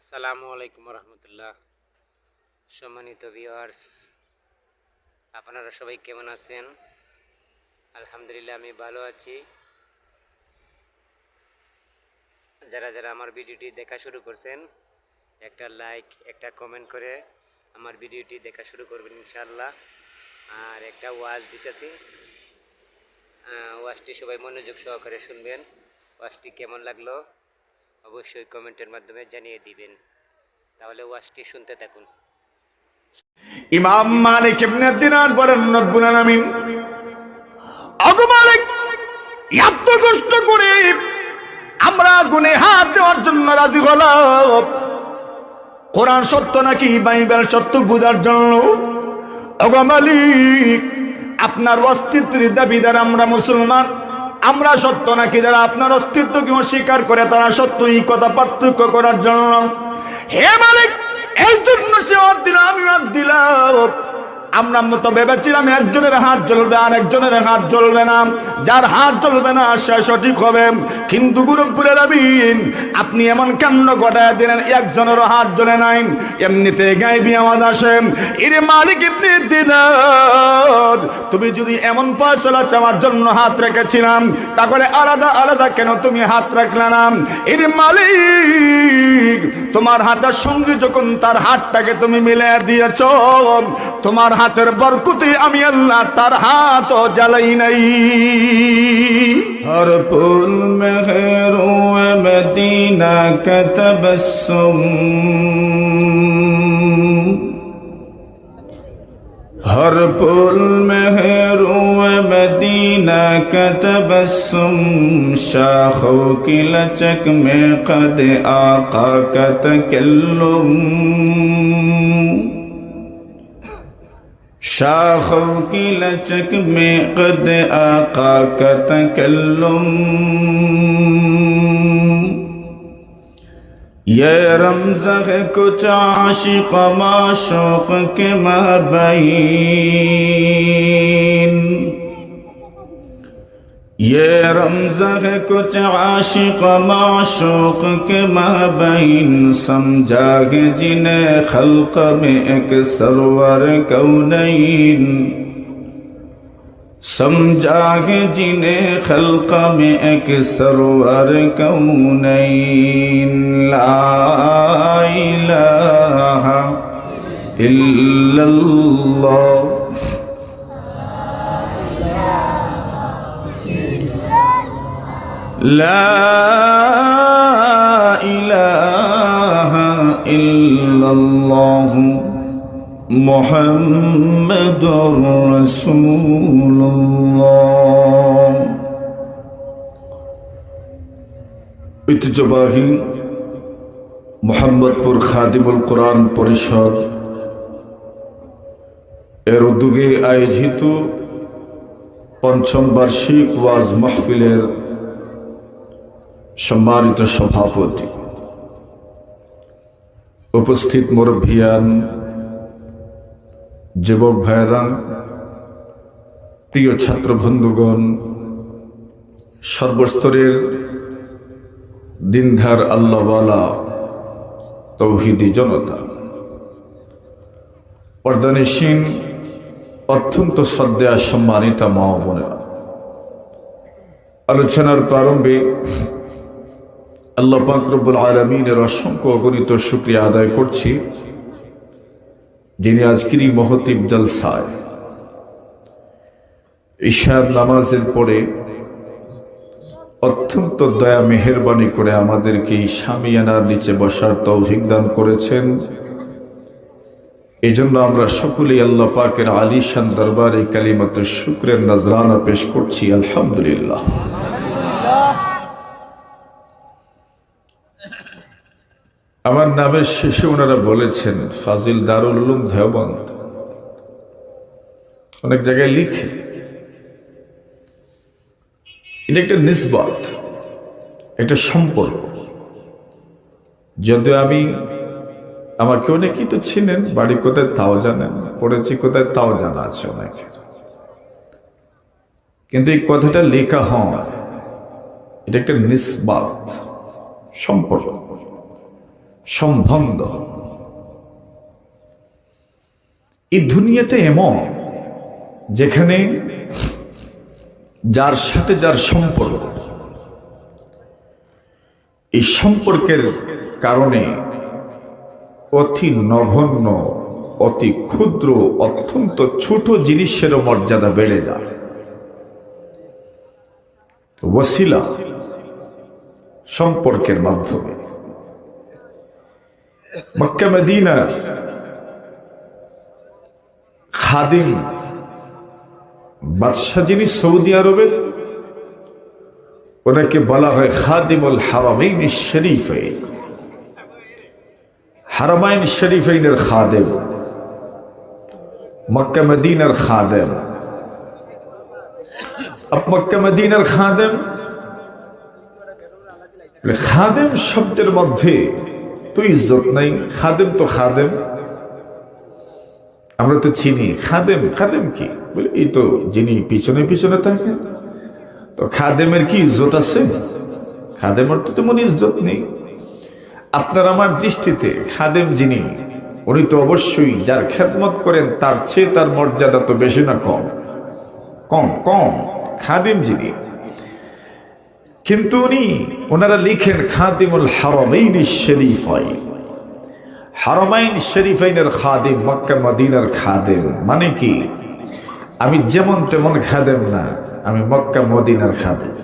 আসসালামু আলাইকুম রহমতুল্লাহ সম্মানিত ভিউয়ার্স আপনারা সবাই কেমন আছেন? আলহামদুলিল্লাহ, আমি ভালো আছি। যারা যারা আমার ভিডিওটি দেখা শুরু করছেন, একটা লাইক একটা কমেন্ট করে আমার ভিডিওটি দেখা শুরু করবেন ইনশাল্লাহ আর একটা ওয়াজ দিতেছি। ওয়াজটি সবাই মনোযোগ সহকারে শুনবেন। ওয়াজটি কেমন লাগল? অবশ্যই কমেন্টের মাধ্যমে জানিয়ে দিবেন। তাহলে ওয়াজটি শুনতে থাকুন। ইমাম মালিক ইবনে দিনার বলেন, রব্বুল আলামিন আগো মালিক, এত কষ্ট করে আমরা গুনে হাত দেওয়ার জন্য রাজি হলাম। কোরআন সত্য নাকি, বাইবেল সত্য বোঝার জন্য? আগো মালিক, আপনার অস্তিত্বের দাবিদার আমরা মুসলমান। আমরা সত্য নাকি? যারা আপনার অস্তিত্ব কেউ স্বীকার করে, তারা সত্য এই কথা পার্থক্য করার জন্য। হে মালিক, এই জন্য সে হাত আমি দিলাম আমরা তো ভেবেছিলাম একজনের হাত জ্বলবে আর একজনের হাত জ্বলবে না। যার হাত জ্বলবে না, সে সঠিক হবে। কিন্তু গুরুপুরে রবিন আপনি এমন কাণ্ড ঘটায় দিলেন? একজনেরও হাত জ্বলে নাই। এমনিতে গাইবি আমার আসে। ইরে মালিক ইবনে দিনার, তুমি যদি এমন ফয়সলা চাওয়ার জন্য হাত রেখেছিলাম, তাহলে আলাদা আলাদা কেন তুমি হাত রাখলে না? ইরে মালিক, তোমার হাতের সঙ্গে যখন তার হাতটাকে তুমি মিলে দিয়েছ তোমার হাতের বরকুতি আমি আল্লাহ তার হাত জ্বালাই নাই হর ফুল মেহরু মদিনা কতবসুম হর ফুল মেহরু মদিনা কতবসুম শাখো কি লচক মে কদ আকা কত কিল্লুম شاخوں کی لچک میں قد آقا کا تکلم۔ یہ رمز ہے کچھ عاشق ما شوق کے مابین۔ یہ رمز ہے کچھ عاشق معشوق کے مابین سمجھا ہے جنہیں خلق میں ایک سرور کونین سمجھا ہے جنہیں خلق میں ایک سرور کونین لا الہ الا اللہ لا إله إلا الله محمد رسول الله ঐতিহ্যবাহী মোহাম্মদপুর খাদিমুল কোরআন পরিষদ এর উদ্যোগে আয়োজিত পঞ্চম বার্ষিক ওয়াজ মাহফিলের সম্মানিত সভাপতি, উপস্থিত মুরব্বিয়ান, যুবক ভাইরা প্রিয় ছাত্র বন্ধুগণ, সর্বস্তরের দিনধার আল্লাহওয়ালা তৌহিদি জনতা পর্দানিসীন অত্যন্ত শ্রদ্ধা সম্মানিতা মা আলোচনার প্রারম্ভে আল্লাহ পাকরবুল আলমিনের অসংখ্য অগণিত শুক্রিয়া আদায় করছি, যিনি আজকের এই মহতিব জলসায়। ঈশার নামাজের পরে অত্যন্ত দয়া, মেহরবানি করে আমাদেরকে এই স্বামীয়ানার নিচে বসার তৌফিক দান করেছেন। এই জন্য আমরা সকলেই আল্লাহ পাকের আলিশান দরবারে কালিমাত শুক্রের নজরানা পেশ করছি, আলহামদুলিল্লাহ। নামের শেষে ওনারা বলেছেন, ফাজিল দারুল উলুম দেওবন্দ। অনেক জায়গায় লিখে। এটা একটা নিসবত, একটা সম্পর্ক। যদিও আমি, আমাকে অনেকেই তো ছিলেন বাড়ি কোথায় তাও জানেন, পড়েছি কোথায় তাও জানা আছে অনেকে। কিন্তু এই কথাটা লেখা হয়, এটা একটা নিসবাত সম্পর্ক। সম্বন্ধ। এই দুনিয়াতে এমন যেখানে যার সাথে যার সম্পর্ক, এই সম্পর্কের কারণে অতি নগণ্য, অতি ক্ষুদ্র, অত্যন্ত ছোট জিনিসেরও মর্যাদা বেড়ে যায়। ওসিলা সম্পর্কের মাধ্যমে মক্কা মদিনার খাদিম বাদশাহ যিনি সৌদি আরবের, ওনাকে বলা হয় খাদিমুল হারামাইন শরীফাইন হারামাইন শরীফাইনের খাদেম, মক্কা মদিনার খাদেম। अब মক্কা মদিনার খাদেম? খাদেম শব্দের মধ্যে তো ইজ্জত নাই, খাদেম তো খাদেম। আমরা তো চিনি, খাদেম খাদেম কি? বলে, এই তো যিনি পিছনে পিছনে থাকে তো খাদেমের কি ইজ্জত আছে? খাদেমের তো তেমন ইজ্জত নেই। আপনার আমার দৃষ্টিতে খাদেম যিনি, উনি তো অবশ্যই যার খেদমত করেন, তার চেয়ে তার মর্যাদা তো বেশি না কম। কম কম, খাদেম যিনি কিন্তু উনি ওনারা লিখেন খাদিমুল হারমাইন শরীফাই হারমাইন শরীফাইনের খাদিম, মক্কা মদিনার খাদেম। মানে কি? আমি যেমন তেমন খাদেম না, আমি মক্কা মদিনার খাদেম।